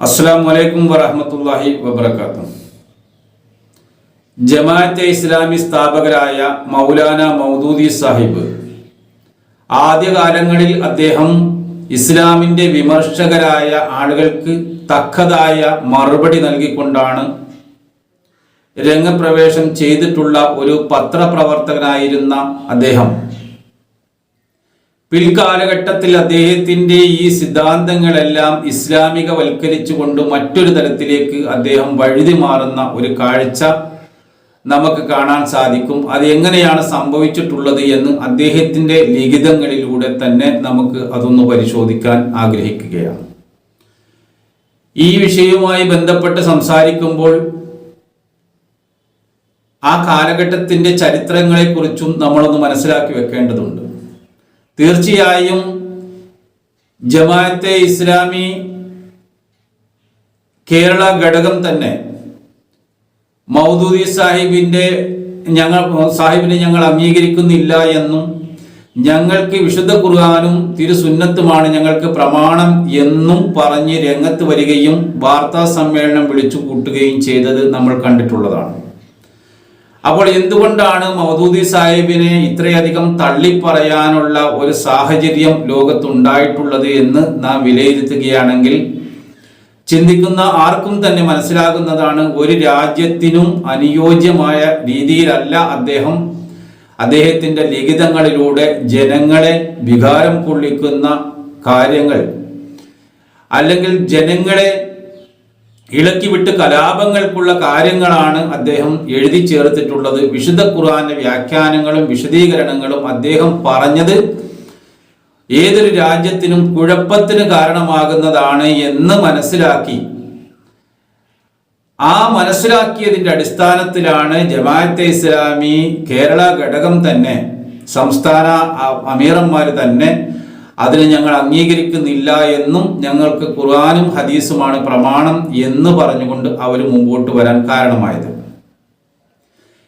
അസ്സാം വലൈക്കും വറഹമത്തല്ലാഹി വബർക്കാത്തു ജമാഅത്തെ ഇസ്ലാമി സ്ഥാപകരായ മൗലാന മൗദൂദി സാഹിബ് ആദ്യകാലങ്ങളിൽ അദ്ദേഹം ഇസ്ലാമിന്റെ വിമർശകരായ ആളുകൾക്ക് തക്കതായ മറുപടി നൽകിക്കൊണ്ടാണ് രംഗപ്രവേശം ചെയ്തിട്ടുള്ള ഒരു പത്രപ്രവർത്തകനായിരുന്ന അദ്ദേഹം. പിൽക്കാലഘട്ടത്തിൽ അദ്ദേഹത്തിന്റെ ഈ സിദ്ധാന്തങ്ങളെല്ലാം ഇസ്ലാമിക വൽക്കരിച്ചുകൊണ്ട് മറ്റൊരു തലത്തിലേക്ക് അദ്ദേഹം വഴുതി മാറുന്ന ഒരു കാഴ്ച നമുക്ക് കാണാൻ സാധിക്കും. അത് എങ്ങനെയാണ് സംഭവിച്ചിട്ടുള്ളത് എന്ന് അദ്ദേഹത്തിന്റെ ലിഖിതങ്ങളിലൂടെ തന്നെ നമുക്ക് അതൊന്ന് പരിശോധിക്കാൻ ആഗ്രഹിക്കുകയാണ്. ഈ വിഷയവുമായി ബന്ധപ്പെട്ട് സംസാരിക്കുമ്പോൾ ആ കാലഘട്ടത്തിന്റെ ചരിത്രങ്ങളെക്കുറിച്ചും നമ്മളൊന്ന് മനസ്സിലാക്കി വെക്കേണ്ടതുണ്ട്. തീർച്ചയായും ജമാഅത്തെ ഇസ്ലാമി കേരള ഘടകം തന്നെ മൗദൂദി സാഹിബിന്റെ ഞങ്ങൾ സാഹിബിനെ ഞങ്ങൾ അംഗീകരിക്കുന്നില്ല എന്നും ഞങ്ങൾക്ക് വിശുദ്ധ ഖുർആാനും തിരുസുന്നത്തുമാണ് ഞങ്ങൾക്ക് പ്രമാണം എന്നും പറഞ്ഞ് രംഗത്ത് വരികയും വാർത്താ സമ്മേളനം വിളിച്ചു കൂട്ടുകയും ചെയ്തത് നമ്മൾ കണ്ടിട്ടുള്ളതാണ്. അപ്പോൾ എന്തുകൊണ്ടാണ് മൗദൂദി സാഹിബിനെ ഇത്രയധികം തള്ളിപ്പറയാനുള്ള ഒരു സാഹചര്യം ലോകത്തുണ്ടായിട്ടുള്ളത് എന്ന് നാം വിലയിരുത്തുകയാണെങ്കിൽ ചിന്തിക്കുന്ന ആർക്കും തന്നെ മനസ്സിലാകുന്നതാണ് ഒരു രാജ്യത്തിനും അനുയോജ്യമായ രീതിയിലല്ല അദ്ദേഹം അദ്ദേഹത്തിന്റെ ലിഖിതങ്ങളിലൂടെ ജനങ്ങളെ വികാരം കൊള്ളിക്കുന്ന കാര്യങ്ങൾ. അല്ലെങ്കിൽ ജനങ്ങളെ ഇളക്കിവിട്ട് കലാപങ്ങൾക്കുള്ള കാര്യങ്ങളാണ് അദ്ദേഹം എഴുതി ചേർത്തിട്ടുള്ളത്. വിശുദ്ധ ഖുർആാന്റെ വ്യാഖ്യാനങ്ങളും വിശദീകരണങ്ങളും അദ്ദേഹം പറഞ്ഞത് ഏതൊരു രാജ്യത്തിനും കുഴപ്പത്തിന് കാരണമാകുന്നതാണ് എന്ന് മനസ്സിലാക്കി. ആ മനസ്സിലാക്കിയതിന്റെ അടിസ്ഥാനത്തിലാണ് ജമാഅത്തെ ഇസ്ലാമി കേരള ഘടകം തന്നെ സംസ്ഥാന അമീറന്മാർ തന്നെ അതിനെ ഞങ്ങൾ അംഗീകരിക്കുന്നില്ല എന്നും ഞങ്ങൾക്ക് ഖുർആാനും ഹദീസുമാണ് പ്രമാണം എന്ന് പറഞ്ഞുകൊണ്ട് അവർ മുമ്പോട്ട് വരാൻ കാരണമായത്.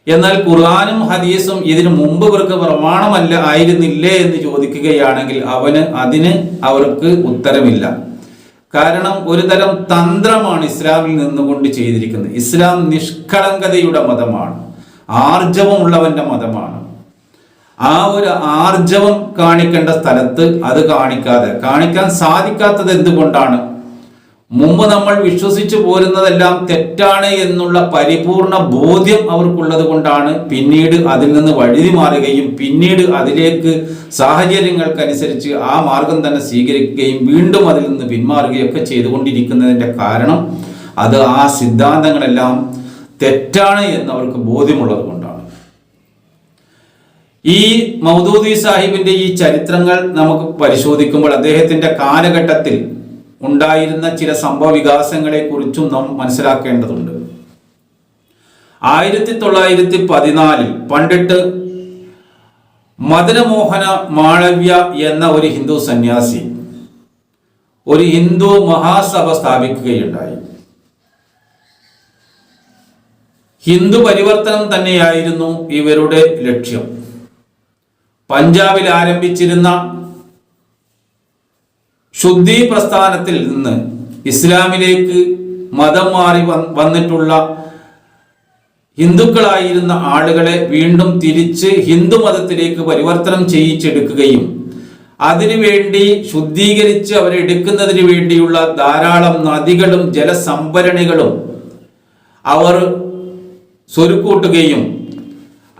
എന്നാൽ ഖുർആാനും ഹദീസും ഇതിനു മുമ്പ് ഇവർക്ക് പ്രമാണമല്ല ആയിരുന്നില്ലേ എന്ന് ചോദിക്കുകയാണെങ്കിൽ അവന് അതിന് അവർക്ക് ഉത്തരമില്ല. കാരണം ഒരു തരം തന്ത്രമാണ് ഇസ്ലാമിൽ നിന്നുകൊണ്ട് ചെയ്തിരിക്കുന്നത്. ഇസ്ലാം നിഷ്കളങ്കതയുടെ മതമാണ്. ആർജവമുള്ളവന്റെ മതമാണ്. ആ ഒരു ആർജവം കാണിക്കേണ്ട സ്ഥലത്ത് അത് കാണിക്കാതെ കാണിക്കാൻ സാധിക്കാത്തത് എന്തുകൊണ്ടാണ്? മുമ്പ് നമ്മൾ വിശ്വസിച്ചു പോരുന്നതെല്ലാം തെറ്റാണ് എന്നുള്ള പരിപൂർണ ബോധ്യം അവർക്കുള്ളത് കൊണ്ടാണ് പിന്നീട് അതിൽ നിന്ന് വഴുതി മാറുകയും പിന്നീട് അതിലേക്ക് സാഹചര്യങ്ങൾക്കനുസരിച്ച് ആ മാർഗം തന്നെ സ്വീകരിക്കുകയും വീണ്ടും അതിൽ നിന്ന് പിന്മാറുകയും ഒക്കെ ചെയ്തുകൊണ്ടിരിക്കുന്നതിന്റെ കാരണം അത് ആ സിദ്ധാന്തങ്ങളെല്ലാം തെറ്റാണ് എന്ന് അവർക്ക് ബോധ്യമുള്ളത് ഈ മൗദൂദി സാഹിബിന്റെ ഈ ചരിത്രങ്ങൾ നമുക്ക് പരിശോധിക്കുമ്പോൾ അദ്ദേഹത്തിന്റെ കാലഘട്ടത്തിൽ ഉണ്ടായിരുന്ന ചില സംഭവ വികാസങ്ങളെ കുറിച്ചും നാം മനസ്സിലാക്കേണ്ടതുണ്ട്. ആയിരത്തി തൊള്ളായിരത്തി പതിനാലിൽ പണ്ടിട്ട് മദനമോഹന മാളവ്യ എന്ന ഒരു ഹിന്ദു സന്യാസി ഒരു ഹിന്ദു മഹാസഭ സ്ഥാപിക്കുകയുണ്ടായി. ഹിന്ദു പരിവർത്തനം തന്നെയായിരുന്നു ഇവരുടെ ലക്ഷ്യം. പഞ്ചാബിൽ ആരംഭിച്ചിരുന്ന ശുദ്ധി പ്രസ്ഥാനത്തിൽ നിന്ന് ഇസ്ലാമിലേക്ക് മതം മാറി വന്നിട്ടുള്ള ഹിന്ദുക്കളായിരുന്ന ആളുകളെ വീണ്ടും തിരിച്ച് ഹിന്ദു മതത്തിലേക്ക് പരിവർത്തനം ചെയ്യിച്ചെടുക്കുകയും അതിനുവേണ്ടി ശുദ്ധീകരിച്ച് അവരെടുക്കുന്നതിന് വേണ്ടിയുള്ള ധാരാളം നദികളും ജലസംഭരണികളും അവർ സ്വരുക്കൂട്ടുകയും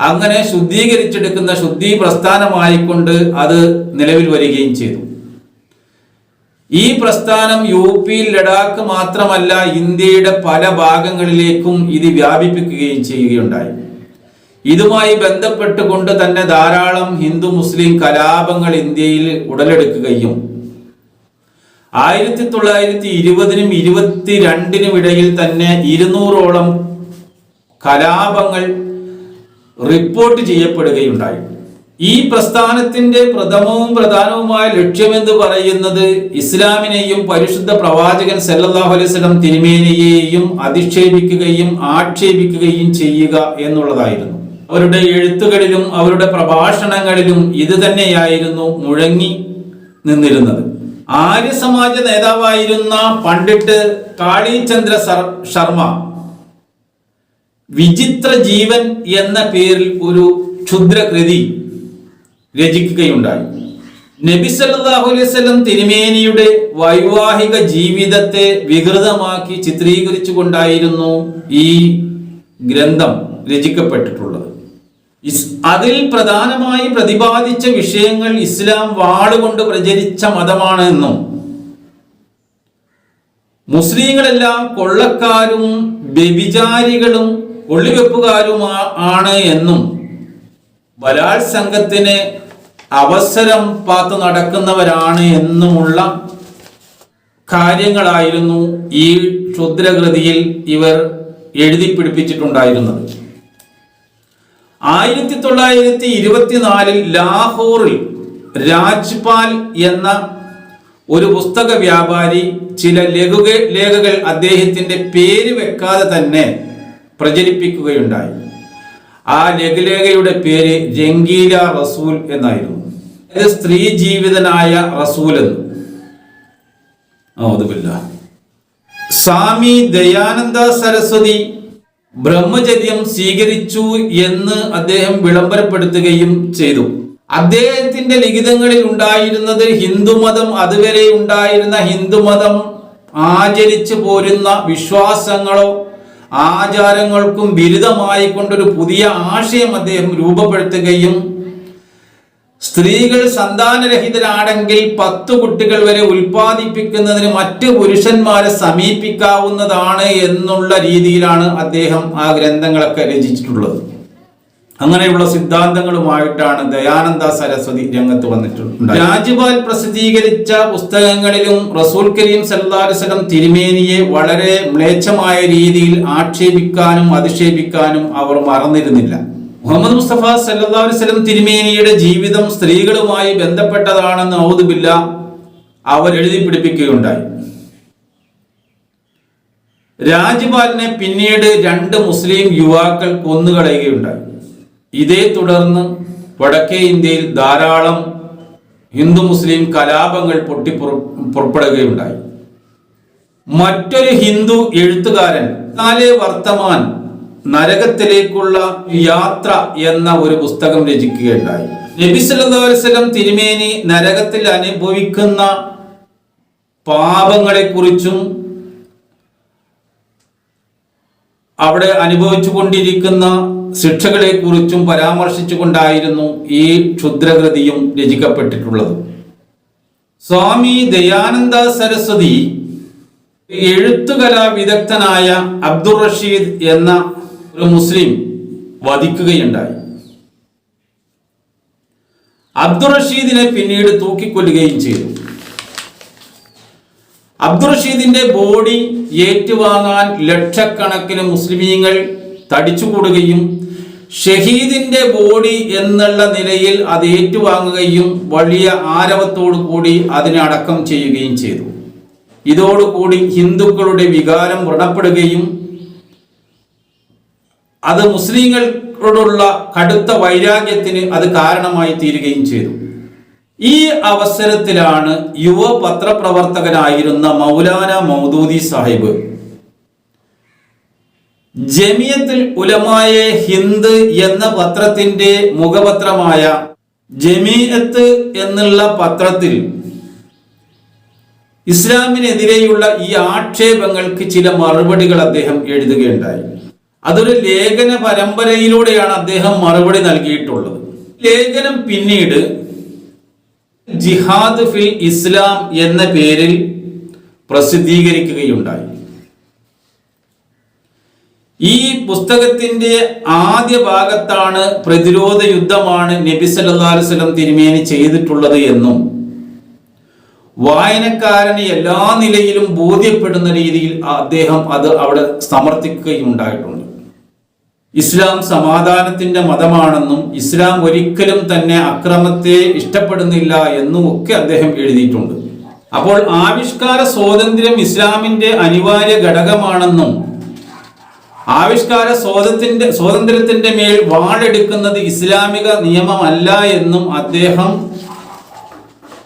അങ്ങനെ ശുദ്ധീകരിച്ചെടുക്കുന്ന ശുദ്ധി പ്രസ്ഥാനമായിക്കൊണ്ട് അത് നിലവിൽ വരികയും ചെയ്തു. ഈ പ്രസ്ഥാനം യു പിയിൽ ലഡാക്ക് മാത്രമല്ല ഇന്ത്യയുടെ പല ഭാഗങ്ങളിലേക്കും ഇത് വ്യാപിപ്പിക്കുകയും ചെയ്യുകയുണ്ടായി. ഇതുമായി ബന്ധപ്പെട്ടുകൊണ്ട് തന്നെ ധാരാളം ഹിന്ദു മുസ്ലിം കലാപങ്ങൾ ഇന്ത്യയിൽ ഉടലെടുക്കുകയും ആയിരത്തി തൊള്ളായിരത്തി ഇരുപതിനും ഇരുപത്തിരണ്ടിനും ഇടയിൽ തന്നെ ഇരുന്നൂറോളം കലാപങ്ങൾ റിപ്പോർട്ട് ചെയ്യപ്പെടുകയുണ്ടായി. ഈ പ്രസ്ഥാനത്തിന്റെ പ്രഥമവും പ്രധാനവുമായ ലക്ഷ്യമെന്ന് പറയുന്നത് ഇസ്ലാമിനെയും പരിശുദ്ധ പ്രവാചകൻ സല്ലാഹു അലൈഹി വസല്ലം തിരുമേനിയെയും അധിക്ഷേപിക്കുകയും ആക്ഷേപിക്കുകയും ചെയ്യുക എന്നുള്ളതായിരുന്നു. അവരുടെ എഴുത്തുകളിലും അവരുടെ പ്രഭാഷണങ്ങളിലും ഇത് തന്നെയായിരുന്നു മുഴങ്ങി നിന്നിരുന്നത്. ആര്യ സമാജ നേതാവായിരുന്ന പണ്ഡിറ്റ് കാളിചന്ദ്ര ശർമ്മ വിചിത്ര ജീവൻ എന്ന പേരിൽ ഒരു ക്ഷുദ്രകൃതി രചിക്കുകയുണ്ടായി. നബി സല്ലല്ലാഹു അലൈഹി വസല്ലം തിരുമേനിയുടെ വൈവാഹിക ജീവിതത്തെ വികൃതമാക്കി ചിത്രീകരിച്ചുകൊണ്ടായിരുന്നു ഈ ഗ്രന്ഥം രചിക്കപ്പെട്ടിട്ടുള്ളത്. അതിൽ പ്രധാനമായി പ്രതിപാദിച്ച വിഷയങ്ങൾ ഇസ്ലാം വാളുകൊണ്ട് പ്രചരിച്ച മതമാണ് എന്നും മുസ്ലിങ്ങളെല്ലാം കൊള്ളക്കാരും വ്യഭിചാരികളും ഒള്ളിവെപ്പുകാരും ആണ് എന്നും ബലാത്സംഗത്തിന് അവസരം പാത്തു നടക്കുന്നവരാണ് എന്നുമുള്ള കാര്യങ്ങളായിരുന്നു ഈ ക്ഷുദ്രകൃതിയിൽ ഇവർ എഴുതി പിടിപ്പിച്ചിട്ടുണ്ടായിരുന്നത്. ആയിരത്തി തൊള്ളായിരത്തി ഇരുപത്തിനാലിൽ ലാഹോറിൽ രാജ്പാൽ എന്ന ഒരു പുസ്തക വ്യാപാരി ചില ലഘുക ലേഖകൾ അദ്ദേഹത്തിന്റെ പേര് വെക്കാതെ തന്നെ പ്രചരിപ്പിക്കുകയുണ്ടായി. ആ ലഘുലേഖയുടെ പേര് ജംഗീല റസൂൽ എന്നായിരുന്നു. അത് സ്ത്രീ ജീവിതനായ റസൂൽ എന്ന്. സ്വാമി ദയാനന്ദ സരസ്വതി ബ്രഹ്മചര്യം സ്വീകരിച്ചു എന്ന് അദ്ദേഹം വിളംബരപ്പെടുത്തുകയും ചെയ്തു. അദ്ദേഹത്തിന്റെ ലിഖിതങ്ങളിൽ ഉണ്ടായിരുന്നത് ഹിന്ദുമതം അതുവരെ ഉണ്ടായിരുന്ന ഹിന്ദുമതം ആചരിച്ചു പോരുന്ന വിശ്വാസങ്ങളോ ആചാരങ്ങൾക്കും ബിരുദമായി കൊണ്ടൊരു പുതിയ ആശയം അദ്ദേഹം രൂപപ്പെടുത്തുകയും സ്ത്രീകൾ സന്താനരഹിതരാണെങ്കിൽ പത്ത് കുട്ടികൾ വരെ ഉൽപ്പാദിപ്പിക്കുന്നതിന് മറ്റ് പുരുഷന്മാരെ സമീപിക്കാവുന്നതാണ് എന്നുള്ള രീതിയിലാണ് അദ്ദേഹം ആ ഗ്രന്ഥങ്ങളൊക്കെ രചിച്ചിട്ടുള്ളത്. അങ്ങനെയുള്ള സിദ്ധാന്തങ്ങളുമായിട്ടാണ് ദയാനന്ദ സരസ്വതി രംഗത്ത് വന്നിട്ടുള്ളത് രാജ്പാൽ പ്രസിദ്ധീകരിച്ച പുസ്തകങ്ങളിലും റസൂൽ കരീം സല്ലാസ്ലം തിരുമേനിയെ വളരെ മ്ലേച്ഛമായ രീതിയിൽ ആക്ഷേപിക്കാനും അധിക്ഷേപിക്കാനും അവർ മറന്നിരുന്നില്ല. മുഹമ്മദ് മുസ്തഫ വസല്ലം തിരുമേനിയുടെ ജീവിതം സ്ത്രീകളുമായി ബന്ധപ്പെട്ടതാണെന്ന് ഔദുബില്ല അവർ എഴുതി പിടിപ്പിക്കുകയുണ്ടായി. രാജ്പാലിനെ പിന്നീട് രണ്ട് മുസ്ലിം യുവാക്കൾ കൊന്നുകളയുകയുണ്ടായി. ഇതേ തുടർന്ന് വടക്കേ ഇന്ത്യയിൽ ധാരാളം ഹിന്ദു മുസ്ലിം കലാപങ്ങൾ പൊട്ടി പുറപ്പെടുകയുണ്ടായി. മറ്റൊരു ഹിന്ദു എഴുത്തുകാരൻ നാലെ വർത്തമാൻ നരകത്തിലേക്കുള്ള യാത്ര എന്ന ഒരു പുസ്തകം രചിക്കുകയുണ്ടായി. നബി വസല്ലം തിരുമേനി നരകത്തിൽ അനുഭവിക്കുന്ന പാപങ്ങളെക്കുറിച്ചും അവിടെ അനുഭവിച്ചു കൊണ്ടിരിക്കുന്ന ശിക്ഷകളെക്കുറിച്ചും പരാമർശിച്ചുകൊണ്ടായിരുന്നു ഈ ക്ഷുദ്രകൃതിയും രചിക്കപ്പെട്ടിട്ടുള്ളത്. സ്വാമി ദയാനന്ദ സരസ്വതി എഴുത്തുകലാ വിദഗ്ധനായ അബ്ദുൾ റഷീദ് എന്ന ഒരു മുസ്ലിം വധിക്കുകയുണ്ടായി. അബ്ദുൾ റഷീദിനെ പിന്നീട് തൂക്കിക്കൊല്ലുകയും ചെയ്തു. അബ്ദുൾ റഷീദിന്റെ ബോഡി ഏറ്റുവാങ്ങാൻ ലക്ഷക്കണക്കിന് മുസ്ലിമീങ്ങൾ തടിച്ചുകൂടുകയും ഷഹീദിന്റെ ബോഡി എന്നുള്ള നിലയിൽ അത് ഏറ്റുവാങ്ങുകയും വലിയ ആരവത്തോടു കൂടി അതിനെ അടക്കം ചെയ്യുകയും ചെയ്തു. ഇതോടുകൂടി ഹിന്ദുക്കളുടെ വികാരം വ്രണപ്പെടുകയും അത് മുസ്ലിങ്ങളോടുള്ള കടുത്ത വൈരാഗ്യത്തിന് അത് കാരണമായി തീരുകയും ചെയ്തു. ഈ അവസരത്തിലാണ് യുവ പത്രപ്രവർത്തകനായിരുന്ന മൗലാന മൗദൂദി സാഹിബ് ജമിയത്തുൽ ഉലമായെ ഹിന്ദ് എന്ന പത്രത്തിന്റെ മുഖപത്രമായ ജമീയത്ത് എന്നുള്ള പത്രത്തിൽ ഇസ്ലാമിനെതിരെയുള്ള ഈ ആക്ഷേപങ്ങൾക്ക് ചില മറുപടികൾ അദ്ദേഹം എഴുതുകയുണ്ടായി. അതൊരു ലേഖന പരമ്പരയിലൂടെയാണ് അദ്ദേഹം മറുപടി നൽകിയിട്ടുള്ളത്. ലേഖനം പിന്നീട് ജിഹാദ് ഫിൽ ഇസ്ലാം എന്ന പേരിൽ പ്രസിദ്ധീകരിക്കുകയുണ്ടായി. ഈ പുസ്തകത്തിന്റെ ആദ്യ ഭാഗത്താണ് പ്രതിരോധ യുദ്ധമാണ് നബി സല്ലല്ലാഹു അലൈഹി വസല്ലം തിരുമേനി ചെയ്തിട്ടുള്ളത് എന്നും വായനക്കാരന് എല്ലാ നിലയിലും ബോധ്യപ്പെടുന്ന രീതിയിൽ അദ്ദേഹം അത് അവിടെ സമർത്ഥിക്കുകയും ഉണ്ടായിട്ടുണ്ട് ഇസ്ലാം സമാധാനത്തിന്റെ മതമാണെന്നും ഇസ്ലാം ഒരിക്കലും തന്നെ അക്രമത്തെ ഇഷ്ടപ്പെടുന്നില്ല എന്നും ഒക്കെ അദ്ദേഹം എഴുതിയിട്ടുണ്ട്. അപ്പോൾ ആവിഷ്കാര സ്വാതന്ത്ര്യം ഇസ്ലാമിന്റെ അനിവാര്യ ഘടകമാണെന്നും ആവിഷ്കാര സ്വാതന്ത്ര്യത്തിന്റെ സ്വാതന്ത്ര്യത്തിന്റെ മേൽ വാടെടുക്കുന്നത് ഇസ്ലാമിക നിയമമല്ല എന്നും അദ്ദേഹം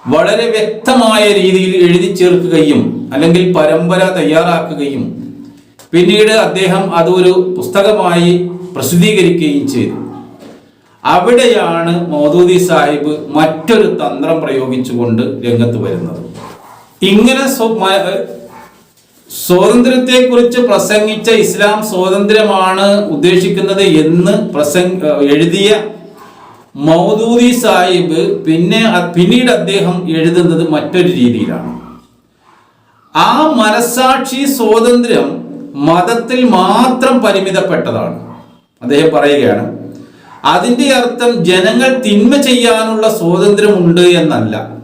വളരെ വ്യക്തമായ രീതിയിൽ എഴുതി ചേർക്കുകയും അല്ലെങ്കിൽ പരമ്പര തയ്യാറാക്കുകയും പിന്നീട് അദ്ദേഹം അതൊരു പുസ്തകമായി പ്രസിദ്ധീകരിക്കുകയും ചെയ്തു. അവിടെയാണ് മോദൂദി സാഹിബ് മറ്റൊരു തന്ത്രം പ്രയോഗിച്ചുകൊണ്ട് രംഗത്ത് വരുന്നത്. ഇങ്ങനെ സ്വാതന്ത്ര്യത്തെക്കുറിച്ച് പ്രസംഗിച്ച ഇസ്ലാം സ്വാതന്ത്ര്യമാണ് ഉദ്ദേശിക്കുന്നത് എന്ന് പ്രസംഗ എഴുതിയ മൗദൂദി സാഹിബ് പിന്നെ പിന്നീട് അദ്ദേഹം എഴുതുന്നത് മറ്റൊരു രീതിയിലാണ്. ആ മനസാക്ഷി സ്വാതന്ത്ര്യം മതത്തിൽ മാത്രം പരിമിതപ്പെട്ടതാണ്. അദ്ദേഹം പറയുകയാണ് അതിന്റെ അർത്ഥം ജനങ്ങൾ തിന്മ ചെയ്യാനുള്ള സ്വാതന്ത്ര്യമുണ്ട് എന്നല്ല.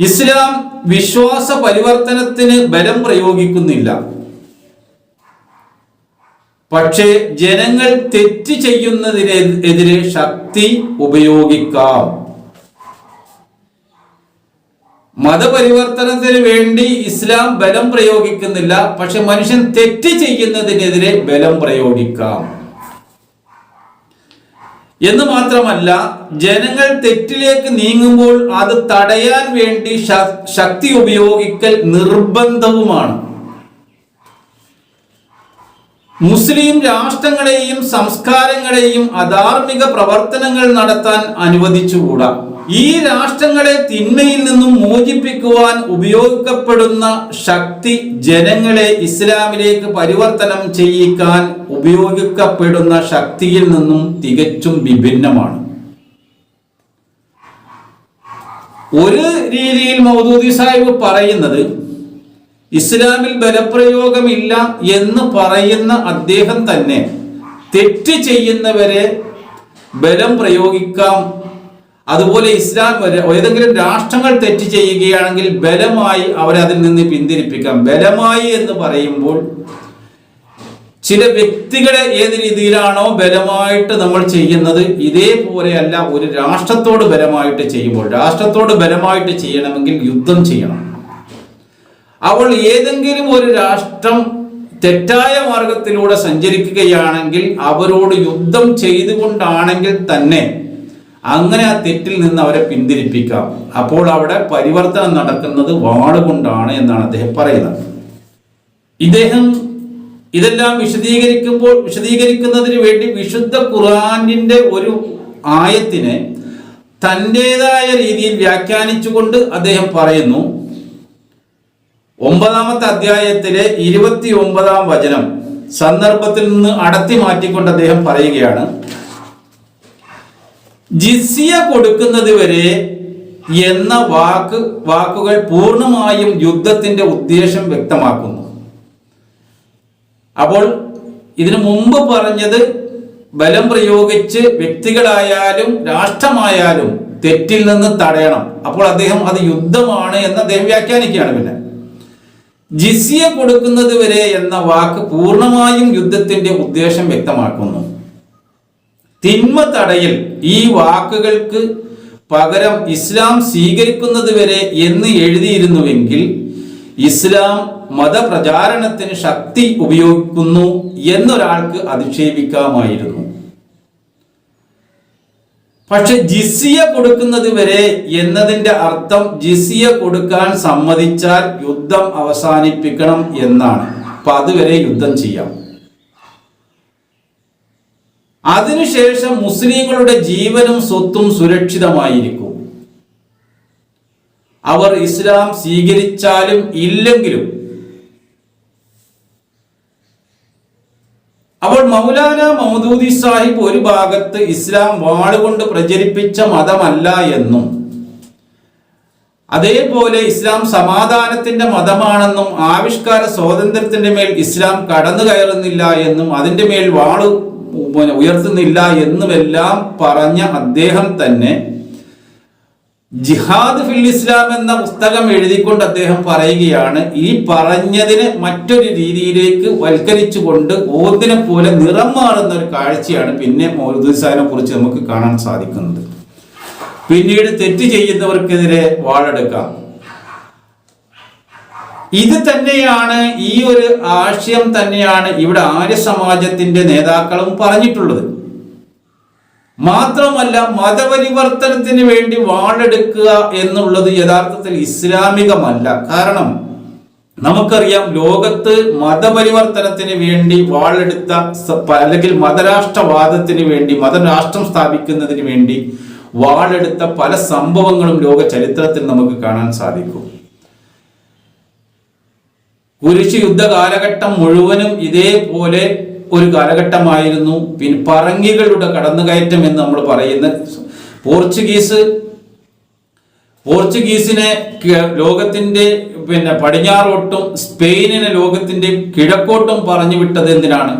ഇസ്ലാം വിശ്വാസ പരിവർത്തനത്തിന് ബലം പ്രയോഗിക്കുന്നില്ല. പക്ഷേ ജനങ്ങൾ തെറ്റ് ചെയ്യുന്നതിനെതിരെ ശക്തി ഉപയോഗിക്കാം. മതപരിവർത്തനത്തിന് വേണ്ടി ഇസ്ലാം ബലം പ്രയോഗിക്കുന്നില്ല. പക്ഷെ മനുഷ്യൻ തെറ്റ് ചെയ്യുന്നതിനെതിരെ ബലം പ്രയോഗിക്കാം. എന്ന് മാത്രമല്ല ജനങ്ങൾ തെറ്റിലേക്ക് നീങ്ങുമ്പോൾ അത് തടയാൻ വേണ്ടി ശക്തി ഉപയോഗിക്കൽ നിർബന്ധവുമാണ്. മുസ്ലിം രാഷ്ട്രങ്ങളെയും സംസ്കാരങ്ങളെയും അധാർമിക പ്രവർത്തനങ്ങൾ നടത്താൻ അനുവദിച്ചുകൂടാ. ഈ രാഷ്ട്രങ്ങളെ തിന്മയിൽ നിന്നും മോചിപ്പിക്കുവാൻ ഉപയോഗിക്കപ്പെടുന്ന ശക്തി ജനങ്ങളെ ഇസ്ലാമിലേക്ക് പരിവർത്തനം ചെയ്യിക്കാൻ ഉപയോഗിക്കപ്പെടുന്ന ശക്തിയിൽ നിന്നും തികച്ചും വിഭിന്നമാണ്. ഒരു രീതിയിൽ മൗദൂദി സാഹിബ് പറയുന്നത് ഇസ്ലാമിൽ ബലപ്രയോഗമില്ല എന്ന് പറയുന്ന അദ്ദേഹം തന്നെ തെറ്റ് ചെയ്യുന്നവരെ ബലം പ്രയോഗിക്കാം അതുപോലെ ഇസ്ലാം ഏതെങ്കിലും രാഷ്ട്രങ്ങൾ തെറ്റ് ചെയ്യുകയാണെങ്കിൽ ബലമായി അവരെ അതിൽ നിന്ന് പിന്തിരിപ്പിക്കാം. ബലമായി എന്ന് പറയുമ്പോൾ ചില വ്യക്തികളെ ഏത് രീതിയിലാണോ ബലമായിട്ട് നമ്മൾ ചെയ്യുന്നത് ഇതേപോലെയല്ല ഒരു രാഷ്ട്രത്തോട് ബലമായിട്ട് ചെയ്യുമ്പോൾ രാഷ്ട്രത്തോട് ബലമായിട്ട് ചെയ്യണമെങ്കിൽ യുദ്ധം ചെയ്യണം. അപ്പോൾ ഏതെങ്കിലും ഒരു രാഷ്ട്രം തെറ്റായ മാർഗത്തിലൂടെ സഞ്ചരിക്കുകയാണെങ്കിൽ അവരോട് യുദ്ധം ചെയ്തുകൊണ്ടാണെങ്കിൽ തന്നെ അങ്ങനെ ആ തെറ്റിൽ നിന്ന് അവരെ പിന്തിരിപ്പിക്കാം. അപ്പോൾ അവിടെ പരിവർത്തനം നടക്കുന്നത് വാളുകൊണ്ടാണ് എന്നാണ് അദ്ദേഹം പറയുന്നത്. ഇദ്ദേഹം ഇതെല്ലാം വിശദീകരിക്കുമ്പോൾ വിശദീകരിക്കുന്നതിന് വേണ്ടി വിശുദ്ധ ഖുർആനിന്റെ ഒരു ആയത്തിനെ തന്റെതായ രീതിയിൽ വ്യാഖ്യാനിച്ചുകൊണ്ട് അദ്ദേഹം പറയുന്നു. ഒമ്പതാമത്തെ അധ്യായത്തിലെ ഇരുപത്തി ഒമ്പതാം വചനം സന്ദർഭത്തിൽ നിന്ന് അടത്തി മാറ്റിക്കൊണ്ട് അദ്ദേഹം പറയുകയാണ്. ജിസിയ കൊടുക്കുന്നത് വരെ എന്ന വാക്ക് വാക്കുകൾ പൂർണമായും യുദ്ധത്തിന്റെ ഉദ്ദേശം വ്യക്തമാക്കുന്നു. അപ്പോൾ ഇതിനു മുമ്പ് പറഞ്ഞത് ബലം പ്രയോഗിച്ച് വ്യക്തികളായാലും രാഷ്ട്രമായാലും തെറ്റിൽ നിന്ന് തടയണം. അപ്പോൾ അദ്ദേഹം അത് യുദ്ധമാണ് എന്ന് അദ്ദേഹം വ്യാഖ്യാനിക്കുകയാണ് പിന്നെ. ജിസിയ കൊടുക്കുന്നത് വരെ എന്ന വാക്ക് പൂർണമായും യുദ്ധത്തിന്റെ ഉദ്ദേശം വ്യക്തമാക്കുന്നു. തിന്മ തടയൽ ഈ വാക്കുകൾക്ക് പകരം ഇസ്ലാം സ്വീകരിക്കുന്നത് വരെ എന്ന് എഴുതിയിരുന്നുവെങ്കിൽ ഇസ്ലാം മതപ്രചാരണത്തിന് ശക്തി ഉപയോഗിക്കുന്നു എന്നൊരാൾക്ക് അധിക്ഷേപിക്കാമായിരുന്നു. പക്ഷെ ജിസിയ കൊടുക്കുന്നത് വരെ എന്നതിന്റെ അർത്ഥം ജിസിയ കൊടുക്കാൻ സമ്മതിച്ചാൽ യുദ്ധം അവസാനിപ്പിക്കണം എന്നാണ്. അപ്പൊ അതുവരെ യുദ്ധം ചെയ്യാം. അതിനുശേഷം മുസ്ലിങ്ങളുടെ ജീവനും സ്വത്തും സുരക്ഷിതമായിരിക്കും. അവർ ഇസ്ലാം സ്വീകരിച്ചാലും ഇല്ലെങ്കിലും അപ്പോൾ മൗലാന മൗദൂദി സാഹിബ് ഒരു ഭാഗത്ത് ഇസ്ലാം വാളുകൊണ്ട് പ്രചരിപ്പിച്ച മതമല്ല എന്നും അതേപോലെ ഇസ്ലാം സമാധാനത്തിന്റെ മതമാണെന്നും ആവിഷ്കാര സ്വാതന്ത്ര്യത്തിന്റെ മേൽ ഇസ്ലാം കടന്നു കയറുന്നില്ല എന്നും അതിന്റെ മേൽ വാൾ പിന്നെ ഉയർത്തുന്നില്ല എന്നുമെല്ലാം പറഞ്ഞ അദ്ദേഹം തന്നെ ജിഹാദ് ഫിൽ ഇസ്ലാം എന്ന പുസ്തകം എഴുതിക്കൊണ്ട് അദ്ദേഹം പറയുകയാണ് ഈ പറഞ്ഞതിനെ മറ്റൊരു രീതിയിലേക്ക് വൽക്കരിച്ചുകൊണ്ട് ഓതിനെ പോലെ നിറം മാറുന്ന ഒരു കാഴ്ചയാണ് പിന്നെ മൗലുദ്സാനെ കുറിച്ച് നമുക്ക് കാണാൻ സാധിക്കുന്നത്. പിന്നീട് തെറ്റ് ചെയ്യുന്നവർക്കെതിരെ വാളെടുക്കാം. ഇത് തന്നെയാണ് ഈ ഒരു ആശയം തന്നെയാണ് ഇവിടെ ആര്യ സമാജത്തിന്റെ നേതാക്കളും പറഞ്ഞിട്ടുള്ളത്. മാത്രമല്ല മതപരിവർത്തനത്തിന് വേണ്ടി വാളെടുക്കുക എന്നുള്ളത് യഥാർത്ഥത്തിൽ ഇസ്ലാമികമല്ല. കാരണം നമുക്കറിയാം ലോകത്ത് മതപരിവർത്തനത്തിന് വേണ്ടി വാളെടുത്ത അല്ലെങ്കിൽ മതരാഷ്ട്രവാദത്തിന് വേണ്ടി മതരാഷ്ട്രം സ്ഥാപിക്കുന്നതിന് വേണ്ടി വാളെടുത്ത പല സംഭവങ്ങളും ലോക ചരിത്രത്തിൽ നമുക്ക് കാണാൻ സാധിക്കും. കുരിശ് യുദ്ധ കാലഘട്ടം മുഴുവനും ഇതേപോലെ ഒരു കാലഘട്ടമായിരുന്നു. പിന്നെ പറങ്കികളുടെ കടന്നുകയറ്റം എന്ന് നമ്മൾ പറയുന്ന പോർച്ചുഗീസ് പോർച്ചുഗീസിനെ ലോകത്തിന്റെ പിന്നെ പടിഞ്ഞാറോട്ടും സ്പെയിനിനെ ലോകത്തിന്റെ കിഴക്കോട്ടും പറഞ്ഞു വിട്ടത് എന്തിനാണ്?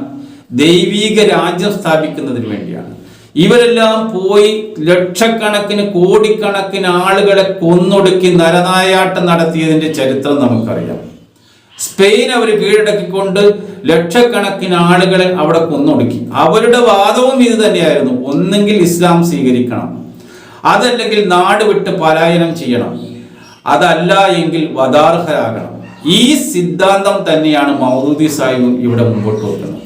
ദൈവീക രാജ്യം സ്ഥാപിക്കുന്നതിന് വേണ്ടിയാണ്. ഇവരെല്ലാം പോയി ലക്ഷക്കണക്കിന് കോടിക്കണക്കിന് ആളുകളെ കൊന്നൊടുക്കി നരനായാട്ടം നടത്തിയതിന്റെ ചരിത്രം നമുക്കറിയാം. സ്പെയിൻ അവർ കീഴടക്കിക്കൊണ്ട് ലക്ഷക്കണക്കിന് ആളുകളെ അവിടെ കൊന്നൊടുക്കി. അവരുടെ വാദവും ഇത് തന്നെയായിരുന്നു. ഒന്നെങ്കിൽ ഇസ്ലാം സ്വീകരിക്കണം. അതല്ലെങ്കിൽ നാട് വിട്ട് പലായനം ചെയ്യണം. അതല്ല എങ്കിൽ വദാർഹരാകണം ഈ സിദ്ധാന്തം തന്നെയാണ് മൗദൂദി സാഹിബും ഇവിടെ മുമ്പോട്ട് വെക്കുന്നത്.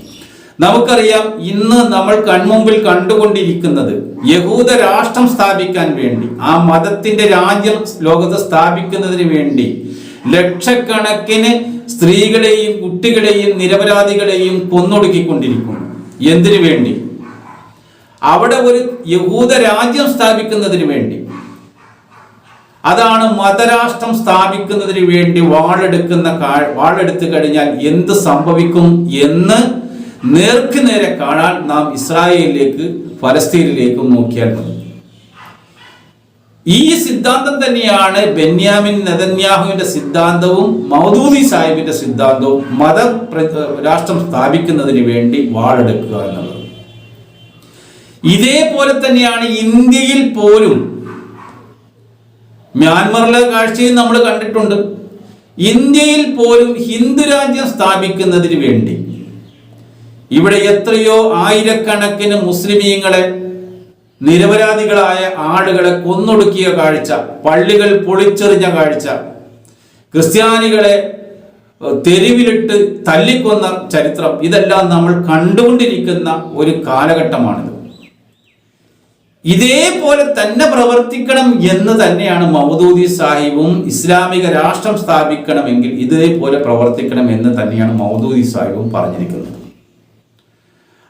നമുക്കറിയാം ഇന്ന് നമ്മൾ കൺമുമ്പിൽ കണ്ടുകൊണ്ടിരിക്കുന്നത് യഹൂദ രാഷ്ട്രം സ്ഥാപിക്കാൻ വേണ്ടി ആ മതത്തിന്റെ രാജ്യം ലോകത്ത് സ്ഥാപിക്കുന്നതിന് വേണ്ടി ലക്ഷക്കണക്കിന് സ്ത്രീകളെയും കുട്ടികളെയും നിരപരാധികളെയും കൊന്നൊടുക്കിക്കൊണ്ടിരിക്കുന്നു. എന്തിനു വേണ്ടി? അവിടെ ഒരു യഹൂദ രാജ്യം സ്ഥാപിക്കുന്നതിന് വേണ്ടി. അതാണ് മതരാഷ്ട്രം സ്ഥാപിക്കുന്നതിന് വേണ്ടി വാളെടുക്കുന്ന വാളെടുത്തു കഴിഞ്ഞാൽ എന്ത് സംഭവിക്കും എന്ന് നേർക്കുനേരെ കാണാൻ നാം ഇസ്രായേലിലേക്ക് ഫലസ്തീനിലേക്കും നോക്കിയാൽ മതി. ഈ സിദ്ധാന്തം തന്നെയാണ് ബെന്യാമിൻ നെതന്യാഹുവിന്റെ സിദ്ധാന്തവും മൗദൂദി സാഹിബിന്റെ സിദ്ധാന്തവും മത രാഷ്ട്രം സ്ഥാപിക്കുന്നതിന് വേണ്ടി വാളെടുക്കുക എന്നുള്ളത്. ഇതേപോലെ തന്നെയാണ് ഇന്ത്യയിൽ പോലും മ്യാൻമറിലെ കാഴ്ചയും നമ്മൾ കണ്ടിട്ടുണ്ട്. ഇന്ത്യയിൽ പോലും ഹിന്ദു രാജ്യം സ്ഥാപിക്കുന്നതിന് വേണ്ടി. ഇവിടെ എത്രയോ ആയിരക്കണക്കിന് മുസ്ലിമീങ്ങളെ നിരപരാധികളായ ആടുകളെ കൊന്നൊടുക്കിയ കാഴ്ച പള്ളികൾ പൊളിച്ചെറിഞ്ഞ കാഴ്ച. ക്രിസ്ത്യാനികളെ തെരുവിലിട്ട് തല്ലിക്കൊന്ന ചരിത്രം ഇതെല്ലാം നമ്മൾ കണ്ടുകൊണ്ടിരിക്കുന്ന ഒരു കാലഘട്ടമാണിത്. ഇതേപോലെ തന്നെ പ്രവർത്തിക്കണം എന്ന് തന്നെയാണ് മൗദൂദി സാഹിബും ഇസ്ലാമിക രാഷ്ട്രം സ്ഥാപിക്കണമെങ്കിൽ ഇതേപോലെ പ്രവർത്തിക്കണം എന്ന് തന്നെയാണ് മൗദൂദി സാഹിബും പറഞ്ഞിരിക്കുന്നത്.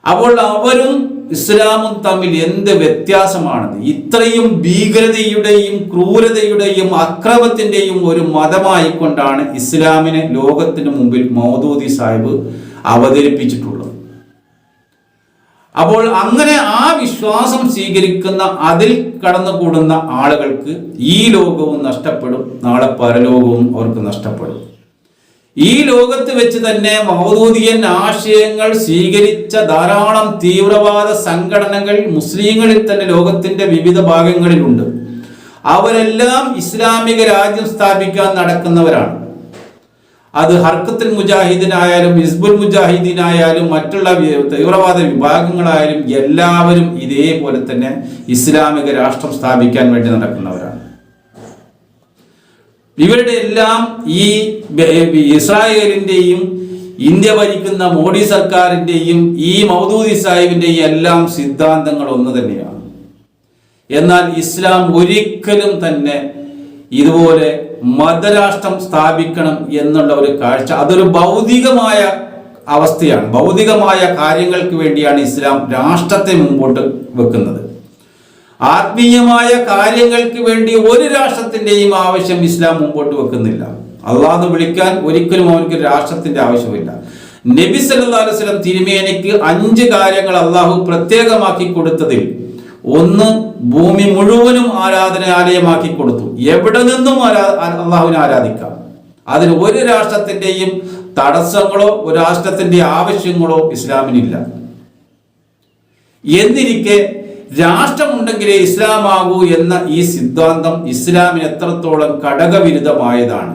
അപ്പോൾ അവരും ഇസ്ലാമും തമ്മിൽ എന്ത് വ്യത്യാസമാണത്? ഇത്രയും ഭീകരതയുടെയും ക്രൂരതയുടെയും അക്രമത്തിന്റെയും ഒരു മതമായിക്കൊണ്ടാണ് ഇസ്ലാമിനെ ലോകത്തിന് മുമ്പിൽ മൗദൂദി സാഹിബ് അവതരിപ്പിച്ചിട്ടുള്ളത്. അപ്പോൾ അങ്ങനെ ആ വിശ്വാസം സ്വീകരിക്കുന്ന അതിൽ കടന്നുകൂടുന്ന ആളുകൾക്ക് ഈ ലോകവും നഷ്ടപ്പെടും നാളെ പരലോകവും അവർക്ക് നഷ്ടപ്പെടും. ഈ ലോകത്ത് വെച്ച് തന്നെ മൗദൂദിയൻ ആശയങ്ങൾ സ്വീകരിച്ച ധാരാളം തീവ്രവാദ സംഘടനകൾ മുസ്ലിങ്ങളിൽ തന്നെ ലോകത്തിന്റെ വിവിധ ഭാഗങ്ങളിലുണ്ട്. അവരെല്ലാം ഇസ്ലാമിക രാജ്യം സ്ഥാപിക്കാൻ നടക്കുന്നവരാണ്. അത് ഹർക്കത്തുൽ മുജാഹിദിനായാലും ഹിസ്ബുൽ മുജാഹിദീനായാലും മറ്റുള്ള തീവ്രവാദ വിഭാഗങ്ങളായാലും എല്ലാവരും ഇതേപോലെ തന്നെ ഇസ്ലാമിക രാഷ്ട്രം സ്ഥാപിക്കാൻ വേണ്ടി നടക്കുന്നവരാണ്. ഇവരുടെ എല്ലാം ഈ ഇസ്രായേലിന്റെയും ഇന്ത്യ ഭരിക്കുന്ന മോഡി സർക്കാരിന്റെയും ഈ മൗദൂദി സാഹിബിന്റെയും എല്ലാം സിദ്ധാന്തങ്ങൾ ഒന്ന് തന്നെയാണ്. എന്നാൽ ഇസ്ലാം ഒരിക്കലും തന്നെ ഇതുപോലെ മതരാഷ്ട്രം സ്ഥാപിക്കണം എന്നുള്ള ഒരു കാഴ്ച അതൊരു ഭൗതികമായ അവസ്ഥയാണ്. ഭൗതികമായ കാര്യങ്ങൾക്ക് വേണ്ടിയാണ് ഇസ്ലാം രാഷ്ട്രത്തെ മുമ്പോട്ട് വെക്കുന്നത്. ആത്മീയമായ കാര്യങ്ങൾക്ക് വേണ്ടി ഒരു രാഷ്ട്രത്തിന്റെയും ആവശ്യം ഇസ്ലാം മുമ്പോട്ട് വെക്കുന്നില്ല. അള്ളാഹ് വിളിക്കാൻ ഒരിക്കലും അവർക്ക് രാഷ്ട്രത്തിന്റെ ആവശ്യമില്ല. നബി സല്ലല്ലാഹു അലൈഹി വസല്ലം തിരുമേനിക്ക് അഞ്ച് കാര്യങ്ങൾ അള്ളാഹു പ്രത്യേകമാക്കി കൊടുത്തതിൽ ഒന്ന് ഭൂമി മുഴുവനും ആരാധനാലയമാക്കി കൊടുത്തു. എവിടെ നിന്നും ആരാ അള്ളാഹുവിനെ ആരാധിക്കാം? അതിന് ഒരു രാഷ്ട്രത്തിന്റെയും തടസ്സങ്ങളോ ഒരു രാഷ്ട്രത്തിന്റെ ആവശ്യങ്ങളോ ഇസ്ലാമിനില്ല. എന്നിരിക്കെ രാഷ്ട്രമുണ്ടെങ്കിലേ ഇസ്ലാമാകൂ എന്ന ഈ സിദ്ധാന്തം ഇസ്ലാമിന് എത്രത്തോളം ഘടകവിരുദ്ധമായതാണ്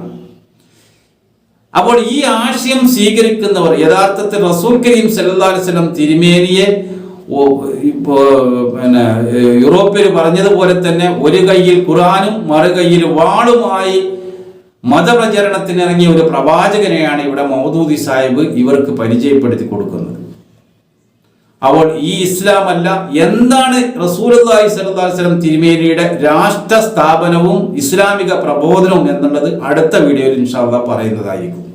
അപ്പോൾ ഈ ആശയം സ്വീകരിക്കുന്നവർ യഥാർത്ഥത്തിൽ റസൂൽ കരീം സല്ലല്ലാഹു അലൈഹി വസല്ലം തിരുമേനിയെ പിന്നെ യൂറോപ്പിൽ പറഞ്ഞതുപോലെ തന്നെ ഒരു കയ്യിൽ ഖുറാനും മറു കൈയിൽ വാളുമായി മതപ്രചരണത്തിനിറങ്ങിയ ഒരു പ്രവാചകനെയാണ് ഇവിടെ മൗദൂദി സാഹിബ് ഇവർക്ക് പരിചയപ്പെടുത്തി കൊടുക്കുന്നത്. അപ്പോൾ ഈ ഇസ്ലാം അല്ല എന്താണ് റസൂലി സലഹുലം തിരുമേനിയുടെ രാഷ്ട്ര സ്ഥാപനവും ഇസ്ലാമിക പ്രബോധനവും എന്നുള്ളത് അടുത്ത വീഡിയോയിൽ ഇൻഷാല്ല പറയുന്നതായിരിക്കും.